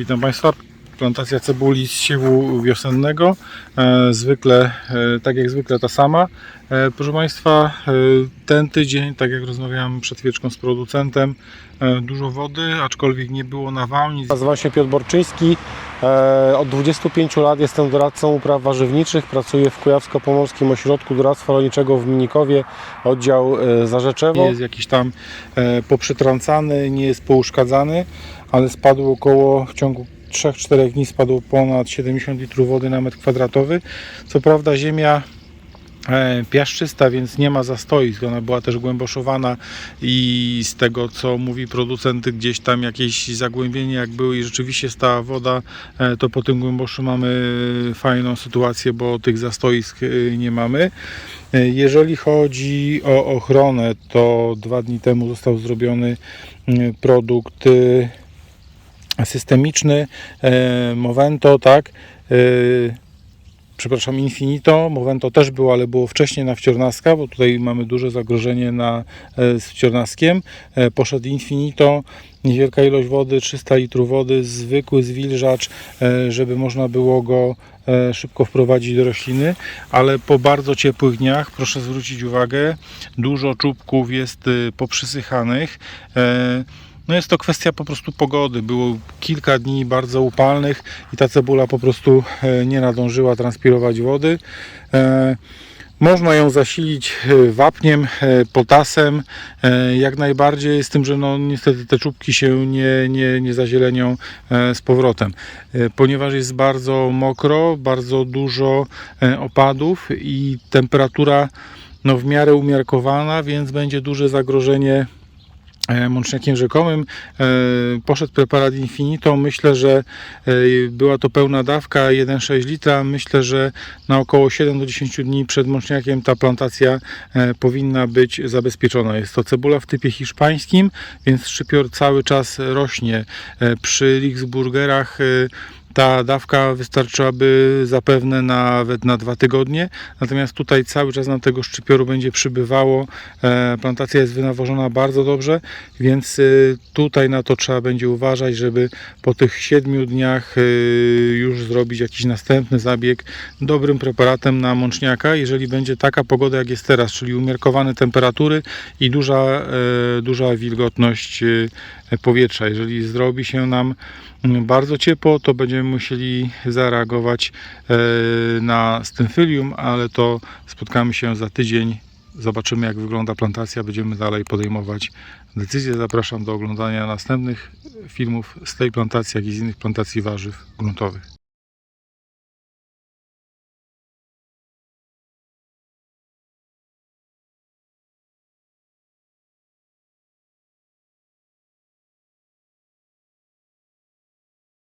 Witam Państwa. Plantacja cebuli z siewu wiosennego. E, zwykle, e, tak jak zwykle ta sama. E, proszę Państwa, ten tydzień, tak jak rozmawiałem przed chwileczką z producentem, dużo wody, aczkolwiek nie było nawałnic. Nazywam się Piotr Borczyński. Od 25 lat jestem doradcą upraw warzywniczych. Pracuję w Kujawsko-Pomorskim Ośrodku Doradztwa Rolniczego w Mnikowie, oddział Zarzeczewo. Nie jest jakiś tam poprzetrącany, nie jest pouszkadzany, ale spadło około w ciągu 3-4 dni spadło ponad 70 litrów wody na metr kwadratowy. Co prawda ziemia e, piaszczysta, więc nie ma zastoisk. Ona była też głęboszowana i z tego co mówi producent gdzieś tam jakieś zagłębienie jak były i rzeczywiście stała woda, e, to po tym głęboszu mamy fajną sytuację, bo tych zastoisk e, nie mamy. Jeżeli chodzi o ochronę, to dwa dni temu został zrobiony produkt systemiczny e, Movento, tak. e, Przepraszam, Infinito. Movento też było, ale było wcześniej na wciornaska, bo tutaj mamy duże zagrożenie na, e, z wciornaskiem. Poszedł Infinito, niewielka ilość wody, 300 litrów wody, zwykły zwilżacz, żeby można było go szybko wprowadzić do rośliny, ale po bardzo ciepłych dniach, proszę zwrócić uwagę, dużo czubków jest poprzysychanych. No jest to kwestia po prostu pogody. Było kilka dni bardzo upalnych i ta cebula po prostu e, nie nadążyła transpirować wody. E, Można ją zasilić e, wapniem, potasem, jak najbardziej, z tym, że no niestety te czubki się nie, nie, nie zazielenią z powrotem. Ponieważ jest bardzo mokro, bardzo dużo opadów i temperatura no, w miarę umiarkowana, więc będzie duże zagrożenie mączniakiem rzekomym. E, Poszedł preparat Infinito. Myślę, że e, była to pełna dawka 1,6 litra. Myślę, że na około 7 do 10 dni przed mączniakiem ta plantacja e, powinna być zabezpieczona. Jest to cebula w typie hiszpańskim, więc szczypior cały czas rośnie. E, Przy Lichsburgerach e, ta dawka wystarczyłaby zapewne nawet na dwa tygodnie, natomiast tutaj cały czas nam tego szczypioru będzie przybywało. E, Plantacja jest wynawożona bardzo dobrze, więc y, tutaj na to trzeba będzie uważać, żeby po tych siedmiu dniach y, już zrobić jakiś następny zabieg dobrym preparatem na mączniaka, jeżeli będzie taka pogoda jak jest teraz, czyli umiarkowane temperatury i duża, e, duża wilgotność powietrza. Jeżeli zrobi się nam mm, bardzo ciepło, to będziemy musieli zareagować e, na stymfylium, ale to spotkamy się za tydzień. Zobaczymy jak wygląda plantacja, będziemy dalej podejmować decyzje. Zapraszam do oglądania następnych filmów z tej plantacji, jak i z innych plantacji warzyw gruntowych.